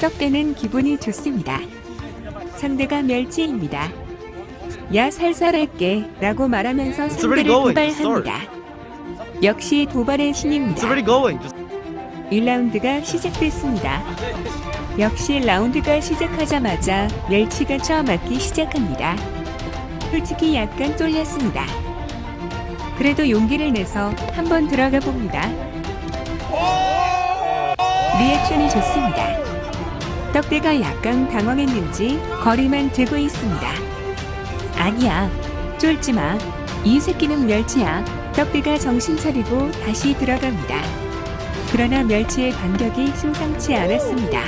떡대는 기분이 좋습니다. 상대가 멸치입니다. 야 살살할게 라고 말하면서 상대를. 도발합니다. 역시 도발의 신입니다. already going. Just 1라운드가 시작됐습니다. 역시 라운드가 시작하자마자 멸치가 쳐맞기 시작합니다. 솔직히 약간 쫄렸습니다. 그래도 용기를 내서 한번 들어가 봅니다. 리액션이 좋습니다. 떡대가 약간 당황했는지 거리만 두고 있습니다. 아니야, 쫄지 마. 이 새끼는 멸치야. 떡대가 정신 차리고 다시 들어갑니다. 그러나 멸치의 반격이 심상치 않았습니다.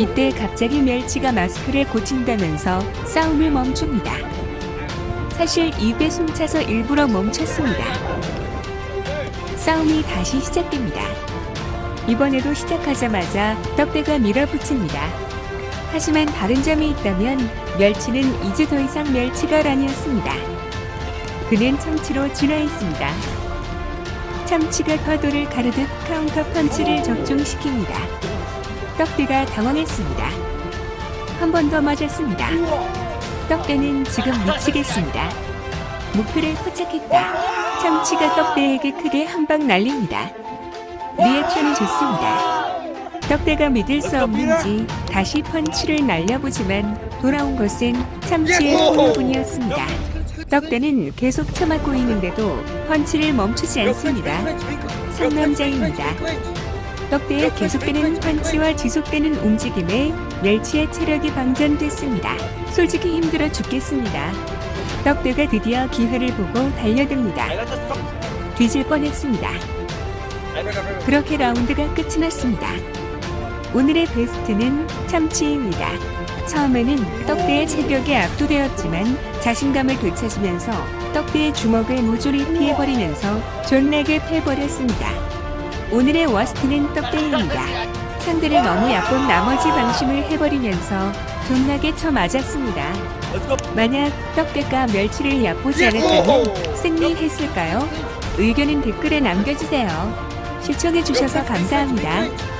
이때 갑자기 멸치가 마스크를 고친다면서 싸움을 멈춥니다. 사실 입에 숨차서 일부러 멈췄습니다. 싸움이 다시 시작됩니다. 이번에도 시작하자마자 떡대가 밀어붙입니다. 하지만 다른 점이 있다면 멸치는 이제 더 이상 멸치가 아니었습니다. 그는 참치로 진화했습니다. 참치가 파도를 가르듯 카운터 펀치를 적중시킵니다. 떡대가 당황했습니다. 한 번 더 맞았습니다. 떡대는 지금 미치겠습니다. 목표를 포착했다. 참치가 떡대에게 크게 한 방 날립니다. 리액션이 좋습니다. 떡대가 믿을 수 없는지 다시 펀치를 날려보지만 돌아온 것은 참치의 호흡뿐이었습니다. 떡대는 계속 참았고 있는데도 펀치를 멈추지 않습니다. 상남자입니다. 떡대의 계속되는 펀치와 지속되는 움직임에 멸치의 체력이 방전됐습니다. 솔직히 힘들어 죽겠습니다. 떡대가 드디어 기회를 보고 달려듭니다. 뒤질 뻔했습니다. 그렇게 라운드가 끝이 났습니다. 오늘의 베스트는 참치입니다. 처음에는 떡대의 체격에 압도되었지만 자신감을 되찾으면서 떡대의 주먹을 모조리 피해버리면서 존나게 패버렸습니다. 오늘의 워스트는 떡대입니다. 상대를 너무 얕본 나머지 방심을 해버리면서 존나게 쳐맞았습니다. 만약 떡대가 멸치를 얕보지 않았다면 승리했을까요? 의견은 댓글에 남겨주세요. 시청해주셔서 감사합니다.